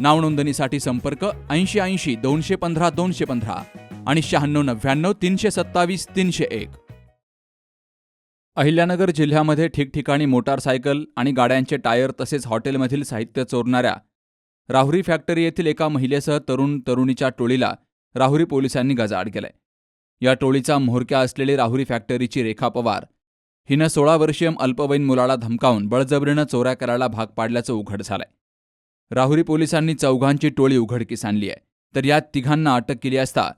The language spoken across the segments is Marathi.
नावनोंदणीसाठी संपर्क ऐंशी ऐंशी दोनशे पंधरा दोनशे पंधरा आणि शहाण्णव नव्याण्णव तीनशे सत्तावीस तीनशे एक. अहिल्यानगर जिल्ह्यामध्ये ठिकठिकाणी मोटारसायकल आणि गाड्यांचे टायर तसेच हॉटेलमधील साहित्य चोरणाऱ्या राहुरी फॅक्टरी येथील एका महिलेसह तरुण तरुणीच्या टोळीला राहुरी पोलिसांनी गजाआड केलंय. या टोळीचा म्होरक्या असलेली राहुरी फॅक्टरीची रेखा पवार हिनं सोळा वर्षीय अल्पवयीन मुलाला धमकावून बळजबरीनं चोऱ्या करायला भाग पाडल्याचं उघड झालंय. राहुरी पोलिसांनी चौघांची टोळी उघडकीस आणली आहे. तर यात तिघांना अटक केली असता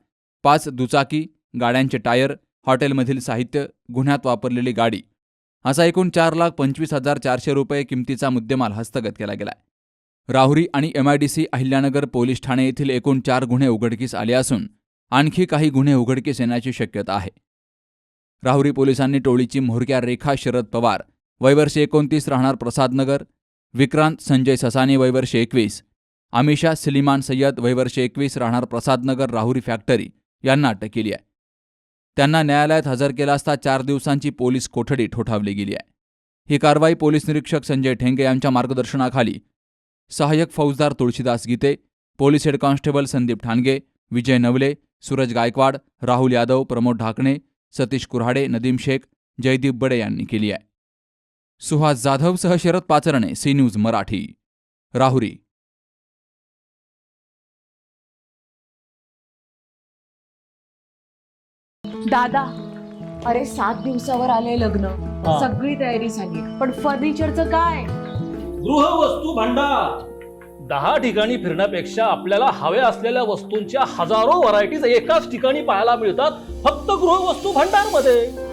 पाच दुचाकी गाड्यांचे टायर हॉटेलमधील साहित्य गुन्ह्यात वापरलेली गाडी. असा एकूण चार लाख पंचवीस हजार चारशे रुपये किमतीचा मुद्देमाल हस्तगत केला गेलाय. राहुरी आणि एमआयडीसी अहिल्यानगर पोलीस ठाणे येथील एकूण चार गुन्हे उघडकीस आले असून आणखी काही गुन्हे उघडकीस येण्याची शक्यता आहे. राहुरी पोलिसांनी टोळीची म्होरक्या रेखा शरद पवार वयवर्षी एकोणतीस राहणार प्रसादनगर विक्रांत संजय ससाने वयवर्ष एकवीस. आमिषा सलिमान सय्यद वयवर्ष एकवीस राहणार प्रसादनगर राहुरी फॅक्टरी यांना अटक केली आहे. त्यांना न्यायालयात हजर केला असता चार दिवसांची पोलीस कोठडी ठोठावली गेली आहे. ही कारवाई पोलीस निरीक्षक संजय ठेंगे यांच्या मार्गदर्शनाखाली. सहाय्यक फौजदार Tulshidas Gite police head constable Sandeep Thange Vijay Navale Suraj Gaikwad Rahul Yadav Pramod Dhakane Satish Kurhade Nadeem Shaikh Jaydeep Bade यांनी केली आहे. सुहास जाधवसह शरद पाचरणे सी न्यूज मराठी. राहुरी. दादा अरे सात दिवसावर आले लग्न. हा. सगळी तयारी झाली. पण फर्निचरचं काय? गृहवस्तू भांडार. दहा ठिकाणी फिरण्यापेक्षा आपल्याला हव्या असलेल्या वस्तूंच्या हजारो व्हरायटीज एकाच ठिकाणी पाहायला मिळतात फक्त गृहवस्तू भांडारमध्ये